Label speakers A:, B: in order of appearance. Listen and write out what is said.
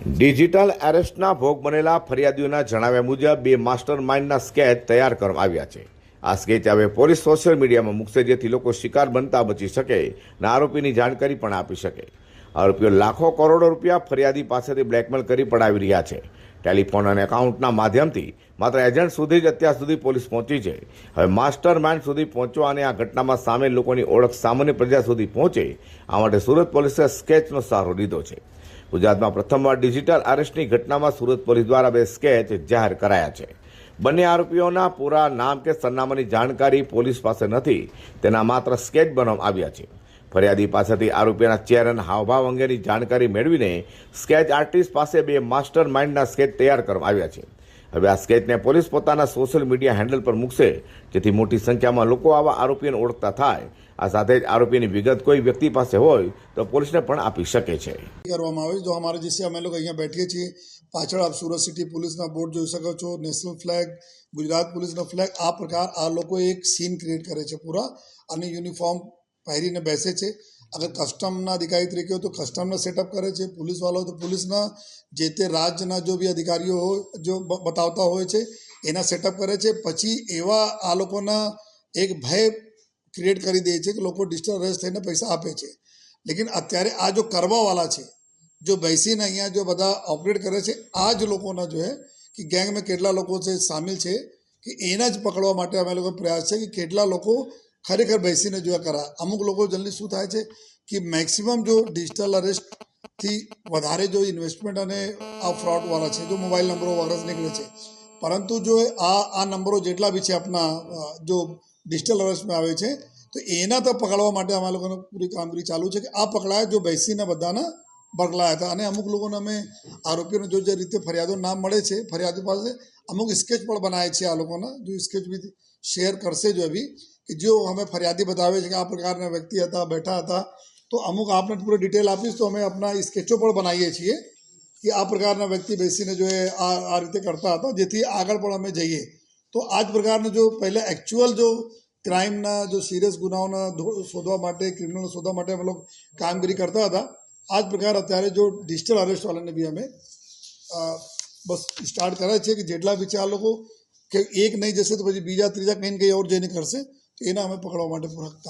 A: Digital એરેસ્ટના ભોગ બનેલા ફરિયાદીઓના જણાવ્યા મુજબ બે માસ્ટર માઇન્ડના સ્કેચ તૈયાર કરવામાં આવ્યા છે. આ સ્કેચ હવે પોલીસ સોશિયલ મીડિયામાં મૂકશે જેથી લોકો શિકાર બનતા બચી શકે અને આરોપીની જાણકારી પણ આપી શકે. આરોપીઓ લાખો કરોડો રૂપિયા ફરિયાદી પાસેથી બ્લેકમેલ કરી પડાવી રહ્યા છે. ટેલિફોન અને એકાઉન્ટના માધ્યમથી માત્ર એજન્ટ સુધી જ અત્યાર સુધી પોલીસ પહોંચી છે. હવે માસ્ટર માઇન્ડ સુધી પહોંચવા અને આ ઘટનામાં સામેલ લોકોની ઓળખ સામાન્ય પ્રજા સુધી પહોંચે, આ માટે સુરત પોલીસે સ્કેચનો સહારો લીધો છે. ગુજરાતમાં પ્રથમવાર ડિજિટલ અરેસ્ટની ઘટનામાં સુરત પોલીસ દ્વારા બે સ્કેચ જાહેર કરાયા છે. બંને આરોપીઓના પૂરા નામ કે સરનામાની જાણકારી પોલીસ પાસે નથી, તેના માત્ર સ્કેચ બનાવવામાં આવ્યા છે. ફરિયાદી પાસેથી આરોપીના ચહેર હાવભાવ અંગેની જાણકારી મેળવીને સ્કેચ આર્ટિસ્ટ પાસે બે માસ્ટર માઇન્ડના સ્કેચ તૈયાર કરવામાં આવ્યા છે. હવે આ સ્કેચને પોલીસ પોતાના સોશિયલ મીડિયા હેન્ડલ પર મૂકશે, જેથી મોટી સંખ્યામાં લોકો આવા આરોપીઓને ઓળખતા થાય. આ સાથે જ આરોપીની વિગત કોઈ વ્યક્તિ પાસે હોય, તો પોલીસને પણ આપી શકે છે.
B: કરવામાં આવે, જો અમારે જે અમે લોકો અહીંયા બેઠીએ છીએ. પાછળ આપ સુરત સિટી પોલીસના બોર્ડ જોઈ શકો છો, નેશનલ ફ્લેગ, ગુજરાત પોલીસનો ફ્લેગ. આ પ્રકાર આ લોકો એક સીન ક્રિએટ કરે છે પૂરા, અને યુનિફોર્મ પહેરીને બેસે છે. અગર કસ્ટમના અધિકારી તરીકે હોય તો કસ્ટમના સેટઅપ કરે છે. પોલીસવાળા તો પોલીસના જે તે રાજ્યના જો બી અધિકારીઓ હોય, જો બતાવતા હોય છે, એના સેટઅપ કરે છે. પછી એવા આ લોકોના એક ભય ક્રિએટ કરી દે છે કે લોકો ડિસ્ટર્બ થઈને પૈસા આપે છે. લેકિન અત્યારે આ જો કરવાવાળા છે, જો બેસીને અહીંયા જો બધા ઓપરેટ કરે છે, આ જ લોકોના જો હે, કે ગેંગમાં કેટલા લોકો છે, સામેલ છે, કે એના જ પકડવા માટે અમે લોકો પ્રયાસ છે કે કેટલા લોકો ખરેખર બેસીને જો આ કરા. અમુક લોકો જલ્દી શું થાય છે કે મેક્સિમમ જો ડિજિટલ અરેસ્ટથી વધારે જો ઇન્વેસ્ટમેન્ટ અને આ ફ્રોડવાળા છે, જો મોબાઈલ નંબરો વગર નીકળે છે. પરંતુ જો આ આ નંબરો જેટલા બી છે આપણા જો ડિજિટલ અરેસ્ટમાં આવે છે, તો એના તો પકડવા માટે અમારા લોકોને પૂરી કામગીરી ચાલુ છે કે આ પકડાય જો બેસીને બધાના બગલાયા હતા. અને અમુક લોકોને અમે આરોપીઓને જો જે રીતે ફરિયાદો નામ મળે છે, ફરિયાદો પાસે અમુક સ્કેચ પણ બનાવે છે આ લોકોના. જો સ્કેચ બી શેર કરશે જો અભી કે જો અમે ફરિયાદી બતાવે છે કે આ પ્રકારના વ્યક્તિ હતા બેઠા હતા તો અમુક આપને પૂરો ડિટેલ આપીશ તો અમે આપણા સ્કેચો પણ બનાવીએ છીએ કે આ પ્રકારના વ્યક્તિ બેસીને જો એ આ આ રીતે કરતા હતા જેથી આગળ પણ અમે જઈએ તો આ જ પ્રકારના જો પહેલાં એકચ્યુઅલ જો ક્રાઇમના જો સિરિયસ ગુનાઓના ધો- શોધવા માટે ક્રિમિનલ શોધવા માટે અમે લોકો કામગીરી કરતા હતા આ જ પ્રકાર અત્યારે જો ડિજિટલ અરેસ્ટવાળાને બી અમે અ, બસ સ્ટાર્ટ કરે છે કે જેટલા બી છે આ લોકો કે એક નહીં જશે તો પછી બીજા ત્રીજા કંઈ ને કંઈ ઓર જઈને કરશે તો એના અમે પકડવા માટે કામ